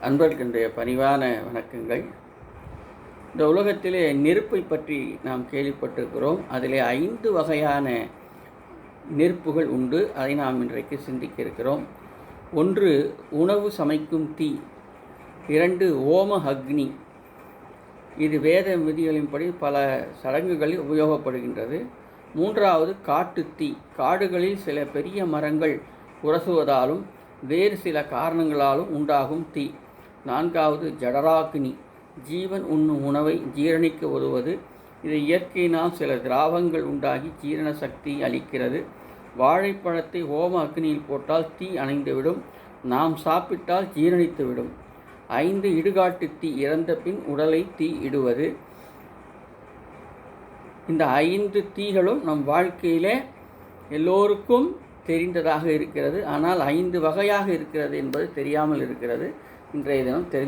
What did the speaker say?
அன்பர்களுடைய பணிவான வணக்கங்கள். இந்த உலகத்திலே நெருப்பை பற்றி நாம் கேள்விப்பட்டிருக்கிறோம். அதிலே ஐந்து வகையான நெருப்புகள் உண்டு. அதை நாம் இன்றைக்கு சிந்திக்க இருக்கிறோம் ஒன்று உணவு சமைக்கும் தீ. இரண்டு ஓம அக்னி. இது வேத விதிகளின்படி பல சடங்குகளில் உபயோகப்படுகின்றது. மூன்றாவது காட்டு தீ. காடுகளில் சில பெரிய மரங்கள் உரசுவதாலும் வேறு சில காரணங்களாலும் உண்டாகும் தீ. நான்காவது ஜடராக்னி ஜீவன் உண்ணும் உணவை ஜீரணிக்க உதவுவது. இது இயற்கையினால் சில திராவங்கள் உண்டாகி ஜீரண சக்தி அளிக்கிறது. வாழைப்பழத்தை ஹோம அக்னியில் போட்டால் தீ அணைந்துவிடும். நாம் சாப்பிட்டால் ஜீரணித்துவிடும். ஐந்து இடுகாட்டு தீ இறந்த பின் உடலை தீ இடுவது. இந்த ஐந்து தீகளும் நம் வாழ்க்கையிலே எல்லோருக்கும் தெரிந்ததாக இருக்கிறது. ஆனால் ஐந்து வகையாக இருக்கிறது என்பது தெரியாமல் இருக்கிறது. இன்றைய தினம் தெரி